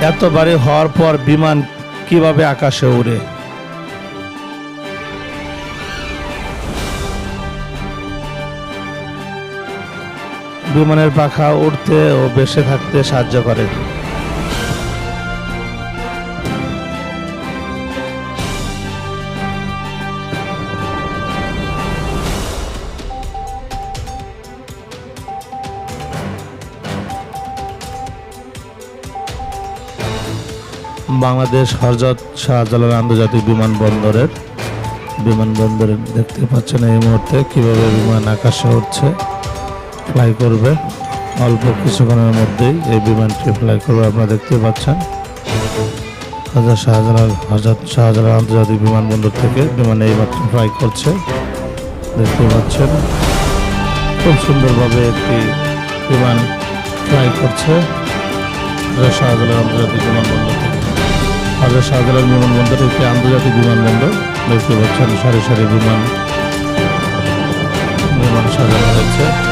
এত হওয়ার পর বিমান কীভাবে আকাশে উড়ে? বিমানের পাখা উড়তে ও বেসে থাকতে সাহায্য করে। বাংলাদেশ হরজত শাহজালাল আন্তর্জাতিক বিমানবন্দরের বিমানবন্দরে দেখতে পাচ্ছেন এই মুহূর্তে কীভাবে বিমান আকাশে উঠছে ফ্লাই করবে। অল্প কিছুক্ষণের মধ্যেই এই বিমানটি ফ্লাই করবে, আপনারা দেখতে পাচ্ছেন। হজরত শাহজালাল হজরত শাহজালাল আন্তর্জাতিক বিমানবন্দর থেকে বিমান এই মাত্র ফ্লাই করছে। দেখতে পাচ্ছেন, খুব সুন্দরভাবে একটি বিমান ফ্লাই করছে। হজরত শাহজালাল আন্তর্জাতিক বিমানবন্দর। থেকে হজরত শাহজালাল বিমানবন্দর একটি আন্তর্জাতিক বিমানবন্দর। দেখতে পাচ্ছেন সারি সারি বিমান বিমান সাজানো হয়েছে।